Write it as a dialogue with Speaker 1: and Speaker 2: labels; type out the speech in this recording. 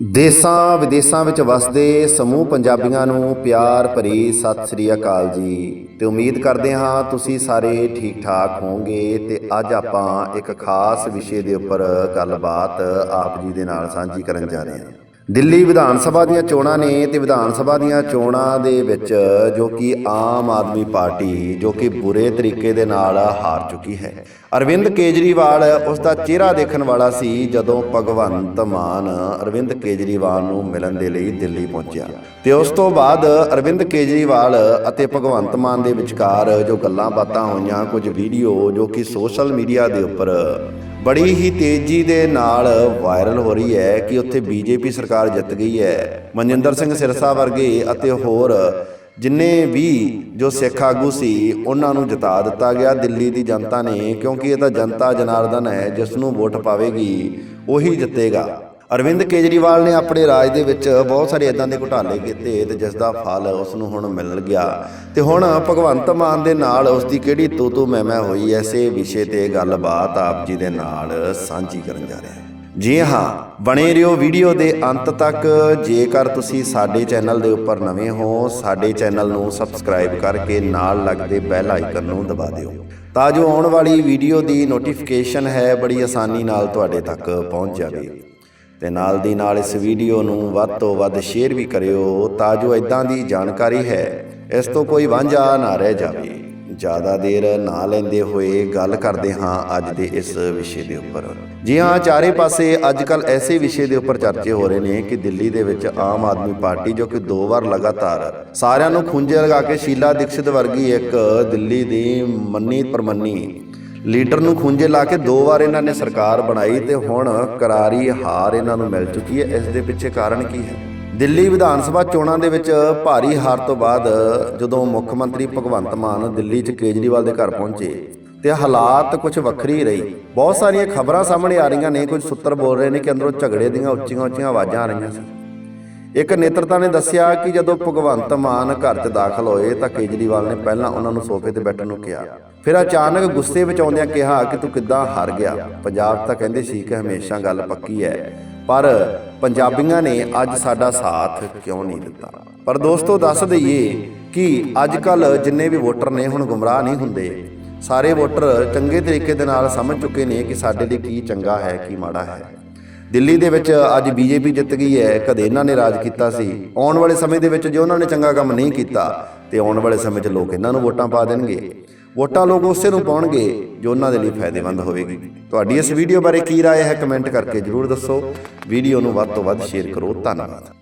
Speaker 1: ਦੇਸਾਂ ਵਿਦੇਸਾਂ ਵਿੱਚ ਵਸਦੇ ਸਮੂਹ ਪੰਜਾਬੀਆਂ ਨੂੰ ਪਿਆਰ ਭਰੀ ਸਤਿ ਸ੍ਰੀ ਅਕਾਲ ਜੀ। ਤੇ ਉਮੀਦ ਕਰਦੇ ਹਾਂ ਤੁਸੀਂ ਸਾਰੇ ਠੀਕ ਠਾਕ ਹੋਵੋਗੇ ਤੇ ਅੱਜ ਆਪਾਂ ਇੱਕ ਖਾਸ ਵਿਸ਼ੇ ਦੇ ਉੱਪਰ ਗੱਲਬਾਤ ਆਪ ਜੀ ਦੇ ਨਾਲ ਸਾਂਝੀ ਕਰਨ ਜਾ ਰਹੇ ਹਾਂ। ਦਿੱਲੀ ਵਿਧਾਨ ਸਭਾ ਦੀਆਂ ਚੋਣਾਂ ਨੇ ਤੇ ਵਿਧਾਨ ਸਭਾ ਦੀਆਂ ਚੋਣਾਂ ਦੇ ਵਿੱਚ ਜੋ ਕਿ ਆਮ ਆਦਮੀ ਪਾਰਟੀ ਜੋ ਕਿ ਬੁਰੇ ਤਰੀਕੇ ਦੇ ਨਾਲ ਹਾਰ ਚੁੱਕੀ ਹੈ। ਅਰਵਿੰਦ ਕੇਜਰੀਵਾਲ ਉਸ ਦਾ ਚਿਹਰਾ ਦੇਖਣ ਵਾਲਾ ਸੀ ਜਦੋਂ ਭਗਵੰਤ ਮਾਨ ਅਰਵਿੰਦ ਕੇਜਰੀਵਾਲ ਨੂੰ ਮਿਲਣ ਦੇ ਲਈ ਦਿੱਲੀ ਪਹੁੰਚਿਆ। ਤੇ ਉਸ ਤੋਂ ਬਾਅਦ ਅਰਵਿੰਦ ਕੇਜਰੀਵਾਲ ਅਤੇ ਭਗਵੰਤ ਮਾਨ ਦੇ ਵਿਚਕਾਰ ਜੋ ਗੱਲਾਂ ਬਾਤਾਂ ਹੋਈਆਂ, ਕੁਝ ਵੀਡੀਓ ਜੋ ਕਿ ਸੋਸ਼ਲ ਮੀਡੀਆ ਦੇ ਉੱਪਰ ਬੜੀ ਹੀ ਤੇਜ਼ੀ ਦੇ ਨਾਲ ਵਾਇਰਲ ਹੋ ਰਹੀ ਹੈ ਕਿ ਉੱਥੇ ਬੀਜੇਪੀ ਸਰਕਾਰ ਜਿੱਤ ਗਈ ਹੈ। ਮਨਜਿੰਦਰ ਸਿੰਘ ਸਿਰਸਾ ਵਰਗੇ ਅਤੇ ਹੋਰ ਜਿੰਨੇ ਵੀ ਜੋ ਸਿੱਖ ਆਗੂ ਸੀ, ਉਹਨਾਂ ਨੂੰ ਜਿਤਾ ਦਿੱਤਾ ਗਿਆ। ਦਿੱਲੀ ਦੀ ਜਨਤਾ ਨੇ, ਕਿਉਂਕਿ ਇਹ ਤਾਂ ਜਨਤਾ ਜਨਾਰਦਨ ਹੈ ਜਿਸ ਨੂੰ ਵੋਟ ਪਾਵੇਗੀ, ਉਹੀ ਜਿੱਤੇਗਾ। ਅਰਵਿੰਦ ਕੇਜਰੀਵਾਲ ਨੇ ਆਪਣੇ ਰਾਜ ਦੇ ਵਿੱਚ ਬਹੁਤ ਸਾਰੇ ਇਦਾਂ ਦੇ ਘੁਟਾਲੇ ਕੀਤੇ ਤੇ ਜਿਸ ਦਾ ਫਲ ਉਸ ਨੂੰ ਹੁਣ ਮਿਲਣ ਗਿਆ। ਤੇ ਹੁਣ ਭਗਵੰਤ ਮਾਨ ਦੇ ਨਾਲ ਉਸ ਦੀ ਕਿਹੜੀ ਤੂ ਤੂ ਮੈਂ ਮੈਂ ਹੋਈ ਐਸੇ ਵਿਸ਼ੇ ਤੇ ਗੱਲਬਾਤ ਆਪ ਜੀ ਦੇ ਨਾਲ ਸਾਂਝੀ ਕਰਨ ਜਾ ਰਿਹਾ ਹਾਂ। ਜੀ ਹਾਂ, ਬਣੇ ਰਹੋ ਵੀਡੀਓ ਦੇ ਅੰਤ ਤੱਕ। ਜੇਕਰ ਤੁਸੀਂ ਸਾਡੇ ਚੈਨਲ ਦੇ ਉੱਪਰ ਨਵੇਂ ਹੋ, ਸਾਡੇ ਚੈਨਲ ਨੂੰ ਸਬਸਕ੍ਰਾਈਬ ਕਰਕੇ ਨਾਲ ਲੱਗਦੇ ਬੈਲ ਆਈਕਨ ਨੂੰ ਦਬਾ ਦਿਓ। ਤਾਂ ਜੋ ਆਉਣ ਵਾਲੀ ਵੀਡੀਓ ਦੀ ਨੋਟੀਫਿਕੇਸ਼ਨ ਹੈ, ਬੜੀ ਆਸਾਨੀ ਨਾਲ ਤੁਹਾਡੇ ਤੱਕ ਪਹੁੰਚ ਜਾਵੇ। ਤੇ ਨਾਲ ਦੀ ਨਾਲ ਇਸ ਵੀਡੀਓ ਨੂੰ ਵੱਧ ਤੋਂ ਵੱਧ ਸ਼ੇਅਰ ਵੀ ਕਰਿਓ ਤਾਂ ਜੋ ਇਦਾਂ ਦੀ ਜਾਣਕਾਰੀ ਹੈ, ਇਸ ਤੋਂ ਕੋਈ ਵਾਂਝਾ ਨਾ ਰਹਿ ਜਾਵੇ। ਜ਼ਿਆਦਾ ਦੇਰ ਨਾ ਲੈਂਦੇ ਹੋਏ ਗੱਲ ਕਰਦੇ ਹਾਂ ਅੱਜ ਦੇ ਇਸ ਵਿਸ਼ੇ ਦੇ ਉੱਪਰ। ਜੀ ਹਾਂ, ਚਾਰੇ ਪਾਸੇ ਅੱਜ ਕੱਲ ਐਸੇ ਵਿਸ਼ੇ ਦੇ ਉੱਪਰ ਚਰਚੇ ਹੋ ਰਹੇ ਨੇ ਕਿ ਦਿੱਲੀ ਦੇ ਵਿੱਚ ਆਮ ਆਦਮੀ ਪਾਰਟੀ ਜੋ ਕਿ ਦੋ ਵਾਰ ਲਗਾਤਾਰ ਸਾਰਿਆਂ ਨੂੰ ਖੁੰਝੇ ਲਗਾ ਕੇ ਸ਼ੀਲਾ ਦੀਕਸ਼ਿਤ ਵਰਗੀ ਇੱਕ ਦਿੱਲੀ ਦੀ ਮੰਨੀ ਪਰਮੰਨੀ ਲੀਡਰ ਨੂੰ ਖੁੰਝੇ ਲਾ ਕੇ ਦੋ ਵਾਰ ਇਹਨਾਂ ਨੇ ਸਰਕਾਰ ਬਣਾਈ ਤੇ ਹੁਣ ਕਰਾਰੀ ਹਾਰ ਇਹਨਾਂ ਨੂੰ ਮਿਲ ਚੁੱਕੀ ਹੈ। ਇਸ ਦੇ ਪਿੱਛੇ ਕਾਰਨ ਕੀ ਹੈ? ਦਿੱਲੀ ਵਿਧਾਨ ਸਭਾ ਚੋਣਾਂ ਦੇ ਵਿੱਚ ਭਾਰੀ ਹਾਰ ਤੋਂ ਬਾਅਦ ਜਦੋਂ ਮੁੱਖ ਮੰਤਰੀ ਭਗਵੰਤ ਮਾਨ ਦਿੱਲੀ 'ਚ ਕੇਜਰੀਵਾਲ ਦੇ ਘਰ ਪਹੁੰਚੇ ਤੇ ਹਾਲਾਤ ਕੁਝ ਵੱਖਰੀ ਰਹੀ। ਬਹੁਤ ਸਾਰੀਆਂ ਖਬਰਾਂ ਸਾਹਮਣੇ ਆ ਰਹੀਆਂ ਨੇ, ਕੁਝ ਸੁੱਤਰ ਬੋਲ ਰਹੇ ਨੇ ਕਿ ਅੰਦਰੋਂ ਝਗੜੇ ਦੀਆਂ ਉੱਚੀਆਂ ਉੱਚੀਆਂ ਆਵਾਜ਼ਾਂ ਆ ਰਹੀਆਂ ਸੀ ਇੱਕ ਨੇਤਰਤਾ ਨੇ ਦੱਸਿਆ ਕਿ ਜਦੋਂ ਭਗਵੰਤ ਮਾਨ ਘਰ 'ਚ ਦਾਖਲ ਹੋਏ ਤਾਂ ਕੇਜਰੀਵਾਲ ਨੇ ਪਹਿਲਾਂ ਉਹਨਾਂ ਨੂੰ ਸੋਫੇ ਤੇ ਬੈਠਣ ਨੂੰ ਕਿਹਾ। ਫਿਰ ਅਚਾਨਕ ਗੁੱਸੇ ਵਿੱਚ ਆਉਂਦਿਆਂ ਕਿਹਾ ਕਿ ਤੂੰ ਕਿੱਦਾਂ ਹਾਰ ਗਿਆ। ਪੰਜਾਬ ਤਾਂ ਕਹਿੰਦੇ ਸੀ ਕਿ ਹਮੇਸ਼ਾ ਗੱਲ ਪੱਕੀ ਹੈ। ਪਰ ਪੰਜਾਬੀਆਂ ਨੇ ਅੱਜ ਸਾਡਾ ਸਾਥ ਕਿਉਂ ਨਹੀਂ ਦਿੱਤਾ? ਪਰ ਦੋਸਤੋ, ਦੱਸ ਦਈਏ ਕਿ ਅੱਜ ਕੱਲ ਜਿੰਨੇ ਵੀ ਵੋਟਰ ਨੇ ਹੁਣ ਗੁੰਮਰਾਹ ਨਹੀਂ ਹੁੰਦੇ। ਸਾਰੇ ਵੋਟਰ ਚੰਗੇ ਤਰੀਕੇ ਦੇ ਨਾਲ ਸਮਝ ਚੁੱਕੇ ਨੇ ਕਿ ਸਾਡੇ ਲਈ ਕੀ ਚੰਗਾ ਹੈ, ਕੀ ਮਾੜਾ ਹੈ। ਦਿੱਲੀ ਦੇ ਵਿੱਚ ਅੱਜ ਬੀਜੇਪੀ ਜਿੱਤ ਗਈ ਹੈ ਕਦੇ ਇਹਨਾਂ ਨੇ ਰਾਜ ਕੀਤਾ ਸੀ ਆਉਣ ਵਾਲੇ ਸਮੇਂ ਦੇ ਵਿੱਚ ਜੇ ਉਹਨਾਂ ਨੇ ਚੰਗਾ ਕੰਮ ਨਹੀਂ ਕੀਤਾ ਤੇ ਆਉਣ ਵਾਲੇ ਸਮੇਂ 'ਚ ਲੋਕ ਇਹਨਾਂ ਨੂੰ ਵੋਟਾਂ ਪਾ ਦੇਣਗੇ ਵੋਟਾਂ ਲੋਕ ਉਸੇ ਨੂੰ ਪਾਉਣਗੇ ਜੋ ਉਹਨਾਂ ਦੇ ਲਈ ਫਾਇਦੇਮੰਦ ਹੋਵੇਗੀ ਤੁਹਾਡੀ ਇਸ ਵੀਡੀਓ ਬਾਰੇ ਕੀ رائے ਹੈ ਕਮੈਂਟ ਕਰਕੇ ਜਰੂਰ ਦੱਸੋ ਵੀਡੀਓ ਨੂੰ ਵੱਧ ਤੋਂ ਵੱਧ ਸ਼ੇਅਰ ਕਰੋ ਧੰਨਵਾਦ